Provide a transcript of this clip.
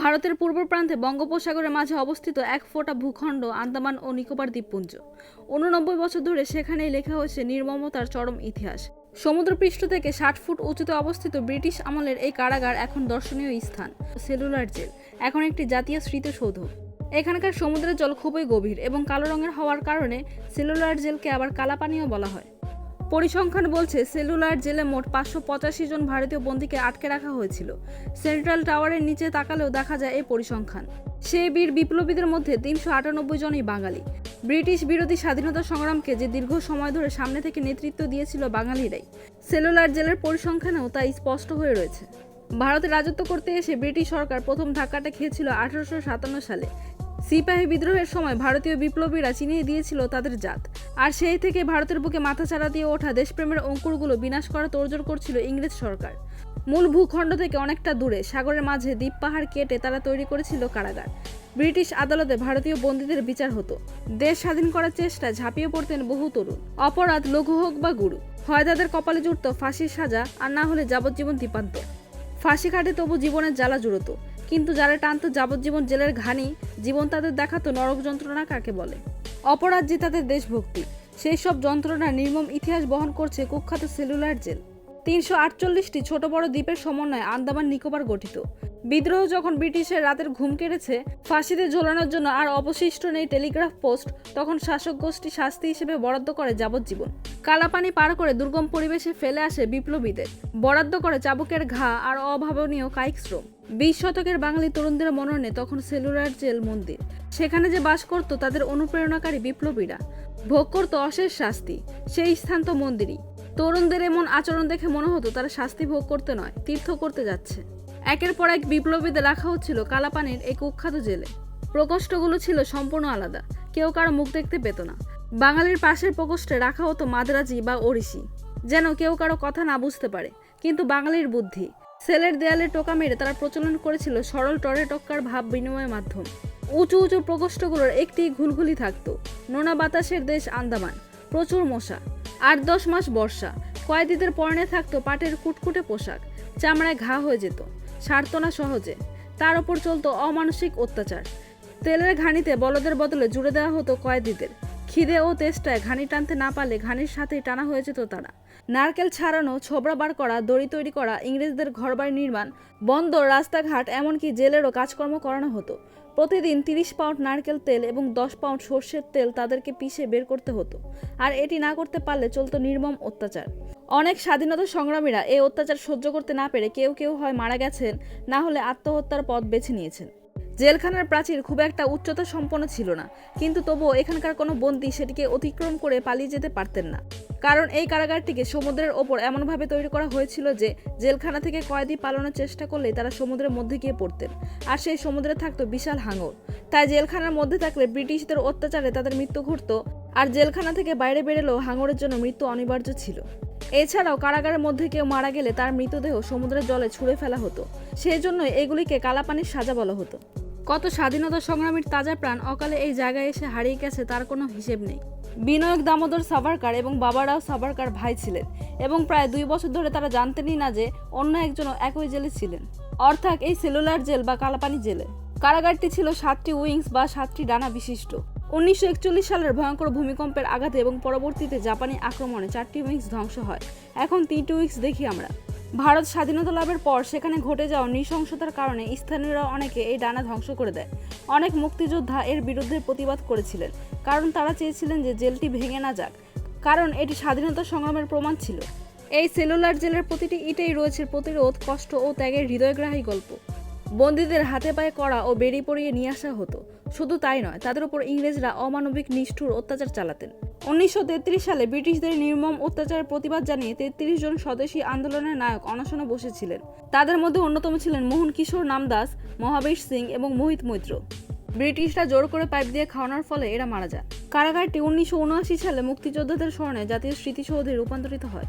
ভারতের পূর্ব প্রান্তে বঙ্গোপসাগরের মাঝে অবস্থিত এক ফোঁটা ভূখণ্ড, আন্দামান ও নিকোবর দ্বীপপুঞ্জ। উননব্বই বছর ধরে সেখানেই লেখা হয়েছে নির্মমতার চরম ইতিহাস। সমুদ্রপৃষ্ঠ থেকে ষাট ফুট উঁচুতে অবস্থিত ব্রিটিশ আমলের এই কারাগার এখন দর্শনীয় স্থান, সেলুলার জেল, এখন একটি জাতীয় স্মৃতিসৌধ। এখানকার সমুদ্রের জল খুবই গভীর এবং কালো রঙের হওয়ার কারণে সেলুলার জেলকে আবার কালাপানিও বলা হয়। পরিসংখ্যান বলছে সেলুলার জেলে মোট পাঁচশো পঁচাশি জন ভারতীয় বন্দীকে আটকে রাখা হয়েছিল। সেন্ট্রাল টাওয়ারের নিচে তাকালেও দেখা যায় এই পরিসংখ্যান। সে বীর বিপ্লবীদের মধ্যে তিনশো আটানব্বই জনই বাঙালি। ব্রিটিশ বিরোধী স্বাধীনতা সংগ্রামকে যে দীর্ঘ সময় ধরে সামনে থেকে নেতৃত্ব দিয়েছিল বাঙালিরাই, সেলুলার জেলের পরিসংখ্যানেও তা স্পষ্ট হয়ে রয়েছে। ভারতে রাজত্ব করতে এসে ব্রিটিশ সরকার প্রথম ধাক্কাটা খেয়েছিল আঠারোশো সাতান্ন সালে। সিপাহী বিদ্রোহের সময় ভারতীয় বিপ্লবীরা চিনিয়ে দিয়েছিল তাদের জাত। আর সেই থেকে ভারতের বুকে মাথাচাড়া দিয়ে ওঠা দেশপ্রেমের অঙ্কুরগুলো বিনাশ করা তোড়জোড় করছিল ইংরেজ সরকার। মূল ভূখণ্ড থেকে অনেকটা দূরে, সাগরের মাঝে দ্বীপ পাহাড় কেটে তারা তৈরি করেছিল কারাগার। ব্রিটিশ আদালতে ভারতীয় বন্দীদের বিচার হতো। দেশ স্বাধীন করার চেষ্টায় ঝাঁপিয়ে পড়তেন বহু তরুণ। অপরাধ, লঘু হোক বা গুরু হয় তাদের কপালে জুড়ত ফাঁসির সাজা আর না হলে যাবজ্জীবন দীপান্ত ফাঁসি কাটে তবু জীবনের জ্বালা জুড়তো। কিন্তু যারা টানতো যাবজ্জীবন জেলের ঘানি, জীবন তাদের দেখাতো নরক যন্ত্রণা কাকে বলে? অপরাধ যে তাদের দেশভক্তি। সেই সব যন্ত্রণার নির্মম ইতিহাস বহন করছে কুখ্যাত সেলুলার জেল। তিনশো আটচল্লিশটি ছোট বড় দ্বীপের সমন্বয়ে আন্দামান নিকোবর গঠিত। বিদ্রোহ যখন ব্রিটিশের রাতের ঘুম কেড়েছে, ফাঁসিতে ঝোলানোর জন্য আর অবশিষ্ট নেই টেলিগ্রাফ পোস্ট, তখন শাসক গোষ্ঠী শাস্তি হিসেবে বরাদ্দ করে যাবজ্জীবন। কালাপানি পার করে দুর্গম পরিবেশে ফেলে আসে বিপ্লবীদের। বরাদ্দ করে চাবুকের ঘা আর অভাবনীয় কায়িক শ্রম। বিশ শতকের বাঙালি তরুণদের মননে তখন সেলুলার জেল মন্দির। সেখানে যে বাস করত তাদের অনুপ্রেরণাকারী বিপ্লবীরা। ভোগ করত অশেষ শাস্তি, সেই স্থান তো মন্দিরই। তরুণদের এমন আচরণ দেখে মনে হতো তারা শাস্তি ভোগ করতে নয়, তীর্থ করতে যাচ্ছে। একের পর এক বিপ্লবীদের রাখা হচ্ছিল কালাপানির এই কুখ্যাত জেলে। প্রকোষ্ঠগুলো ছিল সম্পূর্ণ আলাদা, কেউ কারও মুখ দেখতে পেত না। বাঙালির পাশের প্রকোষ্ঠে রাখা হতো মাদ্রাজি বা ওড়িশি, যেন কেউ কারও কথা না বুঝতে পারে, কিন্তু বাঙালির বুদ্ধি সেলের দেয়ালে টোকা মেরে তারা প্রচলন করেছিল সরল টরে টক্কার ভাব বিনিময়ের মাধ্যম। উঁচু উঁচু প্রকোষ্ঠগুলোর একটি ঘুলঘুলি থাকতো। নোনা বাতাসের দেশ আন্দামান। প্রচুর মশা। আট দশ মাস বর্ষা। কয়েদিদের পরনে থাকতো পাটের কুটকুটে পোশাক। চামড়ায় ঘা হয়ে যেত। সারত না সহজে। তার ওপর চলতো অমানসিক অত্যাচার। তেলের ঘানিতে বলদের বদলে জুড়ে দেওয়া হতো কয়েদিদের। খিদে ও তেষ্টায় ঘানি টানতে না পারলে ঘানির সাথেই টানা হয়ে যেত তারা। নারকেল ছাড়ানো, ছোবড়া বার করা, দড়ি তৈরি করা, ইংরেজদের ঘরবাড়ি নির্মাণ বন্দর রাস্তাঘাট, এমনকি জেলেরও কাজকর্ম করানো হতো। প্রতিদিন তিরিশ পাউন্ড নারকেল তেল এবং দশ পাউন্ড সর্ষের তেল তাদেরকে পিষে বের করতে হতো। আর এটি না করতে পারলে চলতো নির্মম অত্যাচার। অনেক স্বাধীনতা সংগ্রামীরা এই অত্যাচার সহ্য করতে না পেরে কেউ কেউ হয় মারা গেছেন, না হলে আত্মহত্যার পথ বেছে নিয়েছেন। জেলখানার প্রাচীর খুব একটা উচ্চতা সম্পন্ন ছিল না, কিন্তু তবুও এখানকার কোনো বন্দী সেটিকে অতিক্রম করে পালিয়ে যেতে পারতেন না। কারণ এই কারাগারটিকে সমুদ্রের ওপর এমনভাবে তৈরি করা হয়েছিল যে, জেলখানা থেকে কয়েদি পালানোর চেষ্টা করলে তারা সমুদ্রের মধ্যে গিয়ে পড়তেন, আর সেই সমুদ্রে থাকতো বিশাল হাঙর। তাই জেলখানার মধ্যে থাকলে ব্রিটিশদের অত্যাচারে তাদের মৃত্যু ঘটত, আর জেলখানা থেকে বাইরে বেরোলেও হাঙরের জন্য মৃত্যু অনিবার্য ছিল। এছাড়াও কারাগারের মধ্যে কেউ মারা গেলে তার মৃতদেহ সমুদ্রের জলে ছুঁড়ে ফেলা হতো। সেই জন্যই এগুলিকে কালাপানির সাজা বলা হতো। কত স্বাধীনতা সংগ্রামীর তাজা প্রাণ অকালে এই জায়গায় এসে হারিয়ে গেছে তার কোনো হিসেব নেই। বিনয়ক দামোদর সাভারকার এবং বাবারাও সাভারকার ভাই ছিলেন এবং প্রায় দুই বছর ধরে তারা জানতেনই না যে অন্য একজনও একই জেলে ছিলেন। অর্থাৎ এই সেলুলার জেল বা কালাপানি জেলে। কারাগারটি ছিল সাতটি উইংস বা সাতটি ডানা বিশিষ্ট। উনিশশো একচল্লিশ সালের ভয়ঙ্কর ভূমিকম্পের আঘাতে এবং পরবর্তীতে জাপানি আক্রমণে চারটি উইংস ধ্বংস হয়। এখন তিনটি উইংস দেখি আমরা। ভারত স্বাধীনতা লাভের পর সেখানে ঘটে যাওয়া নৃশংসতার কারণে স্থানীয়রা অনেকে এই ডানা ধ্বংস করে দেয়। অনেক মুক্তিযোদ্ধা এর বিরুদ্ধে প্রতিবাদ করেছিলেন, কারণ তারা চেয়েছিলেন যে জেলটি ভেঙে না যাক, কারণ এটি স্বাধীনতা সংগ্রামের প্রমাণ ছিল। এই সেলুলার জেলের প্রতিটি ইটেই রয়েছে প্রতিরোধ, কষ্ট ও ত্যাগের হৃদয়গ্রাহী গল্প। বন্দীদের হাতে পায়ে করা ও বেড়ি পড়িয়ে নিয়ে আসা হতো। শুধু তাই নয়, তাদের উপর ইংরেজরা অমানবিক, নিষ্ঠুর অত্যাচার চালাতেন। উনিশশো তেত্রিশ সালে ব্রিটিশদের নির্মম অত্যাচারের প্রতিবাদ জানিয়ে তেত্রিশ জন স্বদেশী আন্দোলনের নায়ক অনশনে বসেছিলেন। তাদের মধ্যে অন্যতম ছিলেন মোহন কিশোর নামদাস, মহাবীর সিং এবং মোহিত মৈত্র। ব্রিটিশরা জোর করে পাইপ দিয়ে খাওয়ানোর ফলে এরা মারা যায়। কারাগারটি উনিশশো উনআশি সালে মুক্তিযোদ্ধাদের স্মরণে জাতীয় স্মৃতিসৌধে রূপান্তরিত হয়।